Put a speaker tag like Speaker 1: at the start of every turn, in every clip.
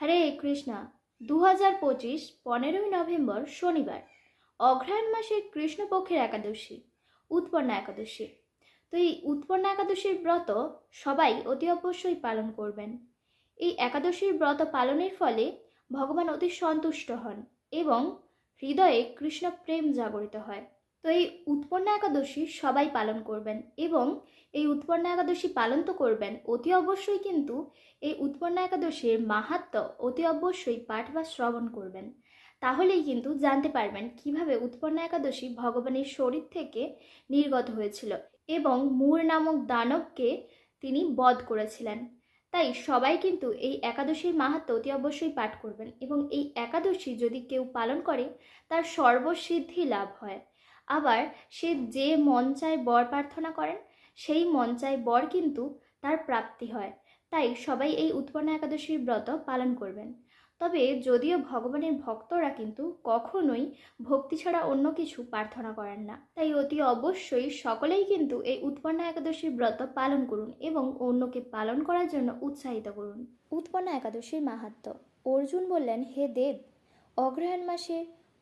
Speaker 1: হরে কৃষ্ণা। দু হাজার পঁচিশ, পনেরোই নভেম্বর, শনিবার। অগ্রহায়ণ মাসের কৃষ্ণপক্ষের একাদশী, উৎপন্না একাদশী। তো এই উৎপন্না একাদশীর ব্রত সবাই অতি অবশ্যই পালন করবেন। এই একাদশীর ব্রত পালনের ফলে ভগবান অতি সন্তুষ্ট হন এবং হৃদয়ে কৃষ্ণ প্রেম জাগরিত হয়। তো এই উৎপন্ন একাদশী সবাই পালন করবেন এবং এই উৎপন্ন একাদশী পালন তো করবেন, অতি অবশ্যই কিন্তু এই উৎপন্ন একাদশীর মাহাত্ম অতি অবশ্যই পাঠ বা শ্রবণ করবেন। তাহলেই কিন্তু জানতে পারবেন কীভাবে উৎপন্ন একাদশী ভগবানের শরীর থেকে নির্গত হয়েছিল এবং মূর নামক দানবকে তিনি বধ করেছিলেন। তাই সবাই কিন্তু এই একাদশীর মাহাত্ম অতি অবশ্যই পাঠ করবেন এবং এই একাদশী যদি কেউ পালন করে, তার সর্বসিদ্ধি লাভ হয়। আবার সে যে মন চায় বর প্রার্থনা করেন, সেই মন চায় বর কিন্তু তার প্রাপ্তি হয়। তাই সবাই এই উৎপন্ন একাদশীর ব্রত পালন করবেন। তবে যদিও ভগবানের ভক্তরা কিন্তু কখনোই ভক্তি ছাড়া অন্য কিছু প্রার্থনা করেন না। তাই অতি অবশ্যই সকলেই কিন্তু এই উৎপন্ন একাদশীর ব্রত পালন করুন এবং অন্যকে পালন করার জন্য উৎসাহিত করুন। উৎপন্ন একাদশীর মাহাত্ম। অর্জুন বললেন, হে দেব অগ্রহায়ণ মাসের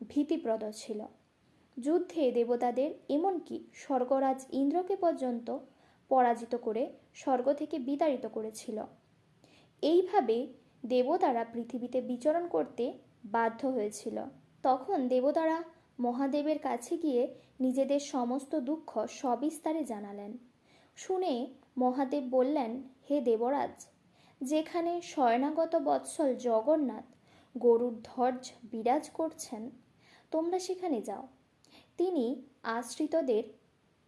Speaker 1: ভীতিপ্রদ ছিল। যুদ্ধে দেবতাদের এমনকি স্বর্গরাজ ইন্দ্রকে পর্যন্ত পরাজিত করে স্বর্গ থেকে বিতাড়িত করেছিল। এইভাবে দেবতারা পৃথিবীতে বিচরণ করতে বাধ্য হয়েছিল। তখন দেবতারা মহাদেবের কাছে গিয়ে নিজেদের সমস্ত দুঃখ সবিস্তারে জানালেন। শুনে মহাদেব বললেন, হে দেবরাজ, যেখানে শয়নাগত বৎসল জগন্নাথ গরুর ধ্বজ বিরাজ করছেন তোমরা সেখানে যাও। তিনি আশ্রিতদের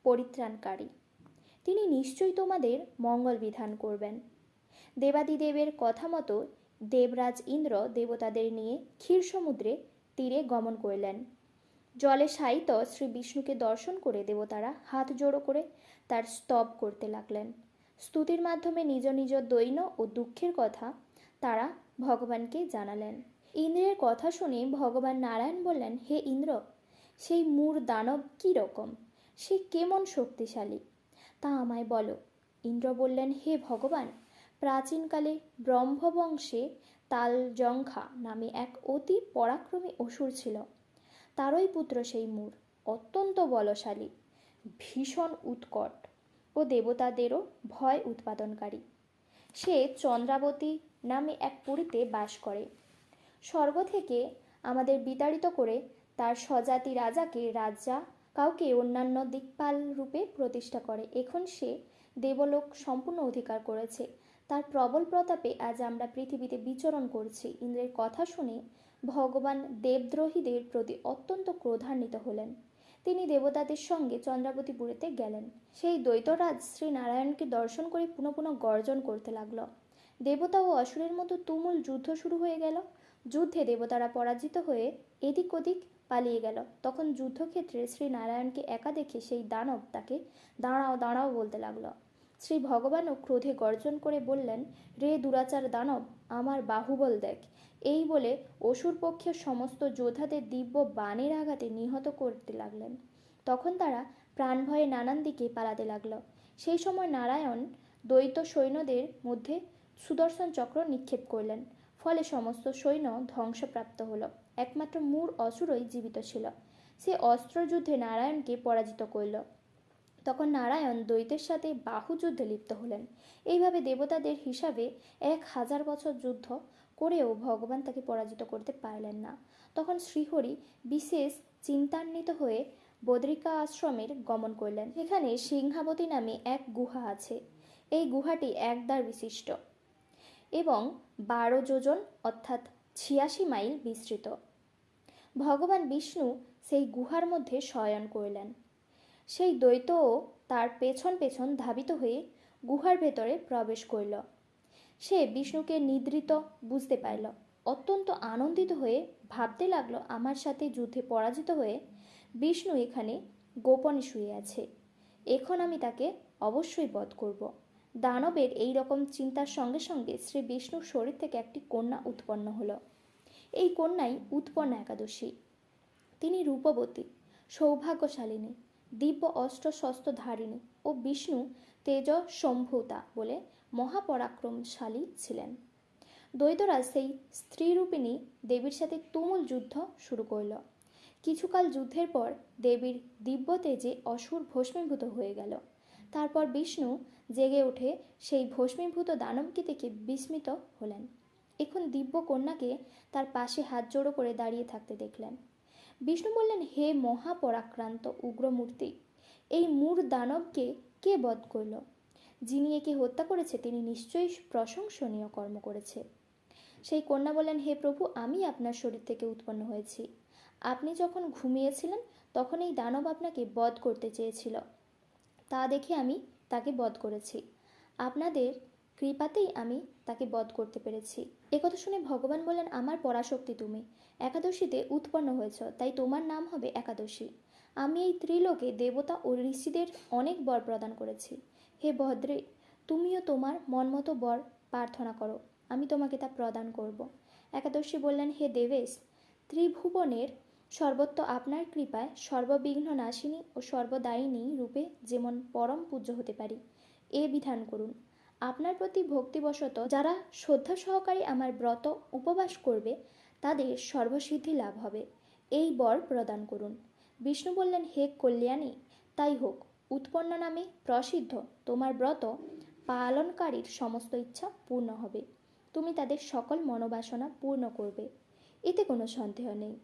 Speaker 1: পরিত্রাণকারী। তিনি নিশ্চয়ই তোমাদের মঙ্গল বিধান করবেন। দেবাদিদেবের কথা মতো দেবরাজ ইন্দ্র দেবতাদের নিয়ে ক্ষীর সমুদ্রে তীরে গমন করলেন। জলে শায়িত শ্রী বিষ্ণুকে দর্শন করে দেবতারা হাত জোড়ো করে তার স্তব করতে লাগলেন। স্তুতির মাধ্যমে নিজ নিজ দৈন্য ও দুঃখের কথা তারা ভগবানকে জানালেন। ইন্দ্রের কথা শুনে ভগবান নারায়ণ বললেন, হে ইন্দ্র, সেই মূর দানব কী রকম? সে কেমন শক্তিশালী? তা আমায় বলো। ইন্দ্র বললেন, হে ভগবান, প্রাচীনকালে ব্রহ্মবংশে তালজঙ্ঘা নামে এক অতি পরাক্রমী অসুর ছিল। তারই পুত্র সেই মূর, অত্যন্ত বলশালী, ভীষণ উৎকট ও দেবতাদেরও ভয় উৎপাদনকারী। সে চন্দ্রাবতী নামে এক পুরীতে বাস করে। স্বর্গ থেকে আমাদের বিতাড়িত করে তার স্বজাতি রাজাকে রাজা কাউকে অন্যান্য দিকপাল রূপে প্রতিষ্ঠা করে। এখন সে দেবলোক সম্পূর্ণ অধিকার করেছে। তার প্রবল প্রতাপে আজ আমরা পৃথিবীতে বিচরণ করছি। ইন্দ্রের কথা শুনে ভগবান দেবদ্রোহীদের প্রতি অত্যন্ত ক্রোধান্বিত হলেন। তিনি দেবতাদের সঙ্গে চন্দ্রাবতীপুরীতে গেলেন। সেই দ্বৈতরাজ শ্রী নারায়ণকে দর্শন করে পুনঃ পুনঃ গর্জন করতে লাগল। দেবতা ও অসুরের মতো তুমুল যুদ্ধ শুরু হয়ে গেল। যুদ্ধে দেবতারা পরাজিত হয়ে এদিক ওদিক পালিয়ে গেল। তখন যুদ্ধক্ষেত্রে শ্রী নারায়ণকে একা দেখে সেই দানব তাকে দাঁড়াও দাঁড়াও বলতে লাগল। শ্রী ভগবানও ক্রোধে গর্জন করে বললেন, রে দুরাচার দানব, আমার বাহুবল দেখ। এই বলে অসুর পক্ষের সমস্ত যোদ্ধাদের দিব্য বাণের আঘাতে নিহত করতে লাগলেন। তখন তারা প্রাণ ভয়ে নানান দিকে পালাতে লাগল। সেই সময় নারায়ণ দ্বৈত সৈন্যদের মধ্যে সুদর্শন চক্র নিক্ষেপ করলেন। ফলে সমস্ত সৈন্য ধ্বংসপ্রাপ্ত হলো। একমাত্র মূর অসুরই জীবিত ছিল। সে অস্ত্রযুদ্ধে নারায়ণকে পরাজিত করল। তখন নারায়ণ দ্বৈতের সাথে বাহু যুদ্ধে লিপ্ত হলেন। এইভাবে দেবতাদের হিসাবে এক হাজার বছর যুদ্ধ করেও ভগবান তাকে পরাজিত করতে পারলেন না। তখন শ্রীহরি বিশেষ চিন্তান্বিত হয়ে বদ্রিকা আশ্রমের গমন করলেন। এখানে সিংহাবতী নামে এক গুহা আছে। এই গুহাটি একদ্বার বিশিষ্ট। এবং বারো যোজন, অর্থাৎ ছিয়াশি মাইল বিস্তৃত। ভগবান বিষ্ণু সেই গুহার মধ্যে শয়ন করলেন। সেই দ্বৈতও তার পেছন পেছন ধাবিত হয়ে গুহার ভেতরে প্রবেশ করল। সে বিষ্ণুকে নিদ্রিত বুঝতে পারল। অত্যন্ত আনন্দিত হয়ে ভাবতে লাগল, আমার সাথে যুদ্ধে পরাজিত হয়ে বিষ্ণু এখানে গোপনে শুয়ে আছে। এখন আমি তাকে অবশ্যই বধ করব। দানবের এই রকম চিন্তার সঙ্গে সঙ্গে শ্রী বিষ্ণুর শরীর থেকে একটি কন্যা উৎপন্ন হলো। এই কন্যাই উৎপন্ন একাদশী। তিনি রূপবতী, সৌভাগ্যশালিনী, দিব্য অস্ত্র শস্ত্র ধারিণী ও বিষ্ণু তেজ সম্ভূতা বলে মহাপরাক্রমশালী ছিলেন। দ্বৈতরাজ সেই স্ত্রীরূপিণী দেবীর সাথে তুমুল যুদ্ধ শুরু করল। কিছুকাল যুদ্ধের পর দেবীর দিব্য তেজে অসুর ভস্মীভূত হয়ে গেল। তারপর বিষ্ণু জেগে উঠে সেই ভস্মীভূত দানবকে দেখে বিস্মিত হলেন। এখন দিব্য কন্যাকে তার পাশে হাত জোড়ো করে দাঁড়িয়ে থাকতে দেখলেন। বিষ্ণু বললেন, হে মহাপরাক্রান্ত উগ্রমূর্তি, এই মূর দানবকে কে বধ করল? যিনি একে হত্যা করেছে, তিনি নিশ্চয়ই প্রশংসনীয় কর্ম করেছে। সেই কন্যা বললেন, হে প্রভু, আমি আপনার শরীর থেকে উৎপন্ন হয়েছি। আপনি যখন ঘুমিয়েছিলেন, তখন এই দানব আপনাকে বধ করতে চেয়েছিল। তা দেখে আমি তাকে বধ করেছি। আপনাদের কৃপাতেই আমি তাকে বধ করতে পেরেছি। একথা শুনে ভগবান বললেন, আমার পরাশক্তি তুমি। একাদশীতে উৎপন্ন হয়েছ, তাই তোমার নাম হবে একাদশী। আমি এই ত্রিলোকে দেবতা ও ঋষিদের অনেক বর প্রদান করেছি। হে ভদ্রে, তুমিও তোমার মনমতো বর প্রার্থনা করো। আমি তোমাকে তা প্রদান করব। একাদশী বললেন, হে দেবেশ, ত্রিভুবনের সর্বত্র আপনার কৃপায় সর্ববিঘ্ন নাশিনী ও সর্বদায়িনী রূপে যেমন পরম পূজ্য হতে পারি। এ বিধান করুন। আপনার প্রতি ভক্তিবশত যারা শ্রদ্ধা সহকারে আমার ব্রত উপবাস করবে, তাদের সর্বসিদ্ধি লাভ হবে। এই বর প্রদান করুন। বিষ্ণু বললেন, হে কল্যাণী, তাই হোক। উৎপন্ন নামে প্রসিদ্ধ। তোমার ব্রত পালনকারীর সমস্ত ইচ্ছা পূর্ণ হবে। তুমি তাদের সকল মনোবাসনা পূর্ণ করবে। এতে কোনো সন্দেহ নেই।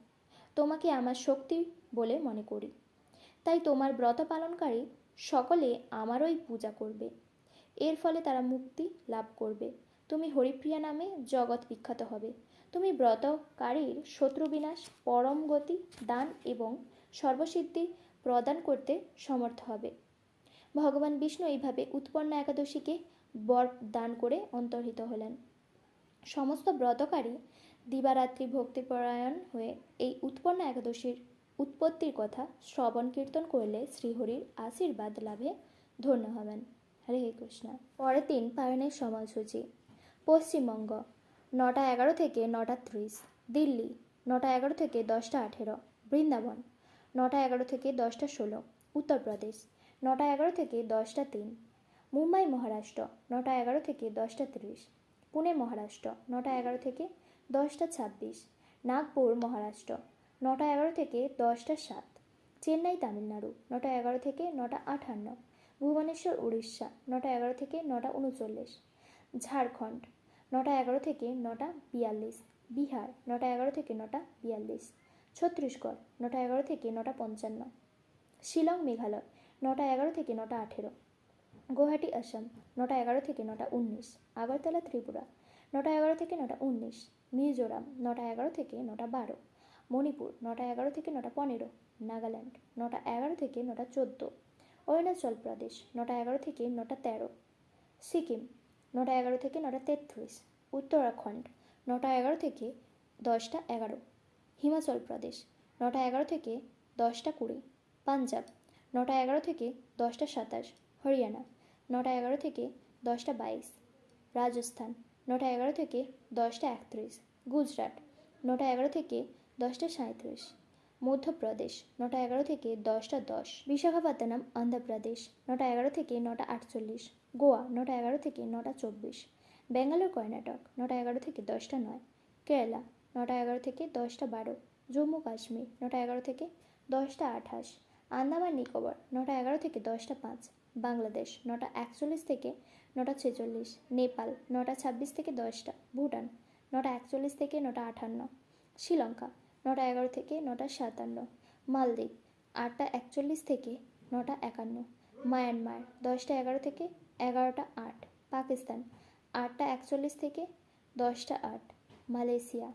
Speaker 1: তোমাকে আমার শক্তি বলে মনে করি। তাই তোমার ব্রত পালনকারী সকলে আমারই পূজা করবে। এর ফলে তারা মুক্তি লাভ করবে। তুমি হরিপ্রিয়া নামে জগৎ বিখ্যাত হবে। তুমি ব্রতকারীর শত্রু বিনাশ, পরম গতি দান এবং সর্বসিদ্ধি প্রদান করতে সমর্থ হবে। ভগবান বিষ্ণু এইভাবে উৎপন্ন একাদশীকে বর দান করে অন্তর্হিত হলেন। সমস্ত ব্রতকারী দিবারাত্রি ভক্তিপরায়ণ হয়ে এই উৎপন্ন একাদশীর উৎপত্তির কথা শ্রবণ কীর্তন করলে শ্রীহরির আশীর্বাদ লাভে ধন্য হবেন। হরে কৃষ্ণ। পরের দিন পালনের সময়সূচি। পশ্চিমবঙ্গ, নটা এগারো থেকে নটা ত্রিশ। দিল্লি, নটা এগারো থেকে দশটা আঠেরো। বৃন্দাবন, নটা এগারো থেকে দশটা ষোলো। উত্তরপ্রদেশ, নটা এগারো থেকে দশটা তিন। মুম্বাই, মহারাষ্ট্র, নটা এগারো থেকে দশটা তিরিশ। পুনে, মহারাষ্ট্র, নটা এগারো থেকে দশটা ছাব্বিশ, নাগপুর, মহারাষ্ট্র, নটা এগারো থেকে দশটা সাত, চেন্নাই, তামিলনাড়ু, নটা এগারো থেকে নটা আটান্ন ভুবনেশ্বর, উড়িষ্যা, নটা এগারো থেকে নটা উনচল্লিশ, ঝাড়খণ্ড, নটা এগারো থেকে নটা বিয়াল্লিশ, বিহার, নটা এগারো থেকে নটা বিয়াল্লিশ, ছত্তিশগড়, নটা এগারো থেকে নটা পঞ্চান্ন, শিলং, মেঘালয়, নটা এগারো থেকে নটা আঠেরো, গুয়াহাটি, আসাম, নটা এগারো থেকে নটা উনিশ, আগরতলা, ত্রিপুরা, নটা এগারো থেকে নটা উনিশ মিজোরাম নটা এগারো থেকে নটা বারো মণিপুর নটা এগারো থেকে নটা পনেরো নাগাল্যান্ড নটা এগারো থেকে নটা চোদ্দ অরুণাচল প্রদেশ নটা এগারো থেকে নটা তেরো সিকিম নটা এগারো থেকে নটা তেত্রিশ উত্তরাখণ্ড নটা এগারো থেকে দশটা এগারো হিমাচল প্রদেশ নটা এগারো থেকে দশটা কুড়ি পাঞ্জাব নটা এগারো থেকে দশটা সাতাশ হরিয়ানা নটা এগারো থেকে দশটা বাইশ রাজস্থান নটা এগারো থেকে দশটা একত্রিশ গুজরাট, নটা এগারো থেকে দশটা সাঁত্রিশ মধ্যপ্রদেশ, নটা এগারো থেকে দশটা দশ। বিশাখাপত্তনম, অন্ধ্রপ্রদেশ, নটা এগারো থেকে নটা আটচল্লিশ। গোয়া, নটা এগারো থেকে নটা চব্বিশ। ব্যাঙ্গালোর কর্ণাটক, নটা এগারো থেকে দশটা নয়। কেরালা, নটা এগারো থেকে দশটা বারো। জম্মু কাশ্মীর, নটা এগারো থেকে দশটা আঠাশ। আন্দামান নিকোবর, নটা এগারো থেকে দশটা পাঁচ। বাংলাদেশ, নটা একচল্লিশ থেকে নটা ছেচল্লিশ। নেপাল, নটা ছাব্বিশ থেকে দশটা। ভুটান নটা একচল্লিশ থেকে নটা আটান্ন শ্রীলঙ্কা, নটা এগারো থেকে নটা সাতান্ন। মালদ্বীপ, আটটা একচল্লিশ থেকে নটা একান্ন। মায়ানমার, দশটা এগারো থেকে এগারোটা আট। পাকিস্তান, আটটা একচল্লিশ থেকে দশটা আট। মালয়েশিয়া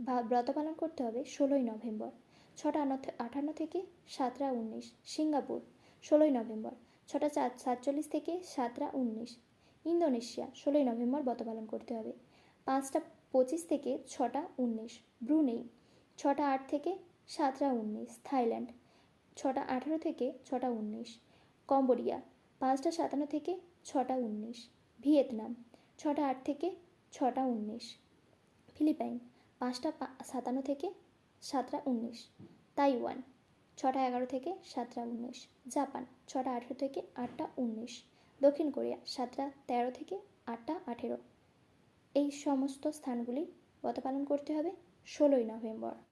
Speaker 1: ব্রত পালন করতে হবে ষোলোই নভেম্বর। ছটা আটান্ন- থেকে সাতটা উনিশ। সিঙ্গাপুর, ষোলোই নভেম্বর। ছটা সাতচল্লিশ থেকে সাতটা উনিশ। ইন্দোনেশিয়া, ষোলোই নভেম্বর ব্রত পালন করতে হবে। পাঁচটা পঁচিশ থেকে ছটা উনিশ। ব্রুনেই ছটা আট থেকে সাতটা উনিশ। থাইল্যান্ড। ছটা আঠেরো থেকে ছটা উনিশ। কম্বোডিয়া। পাঁচটা সাতান্ন থেকে ছটা উনিশ। ভিয়েতনাম। ছটা আট থেকে ছটা উনিশ। ফিলিপাইন। পাঁচটা সাতান্ন থেকে সাতটা উনিশ। তাইওয়ান। ছটা এগারো থেকে সাতটা উনিশ। জাপান। ছটা আঠেরো থেকে আটটা উনিশ। দক্ষিণ কোরিয়া। সাতটা তেরো থেকে আটটা আঠেরো। এই সমস্ত স্থানগুলি গত পালন করতে হবে ষোলোই নভেম্বর।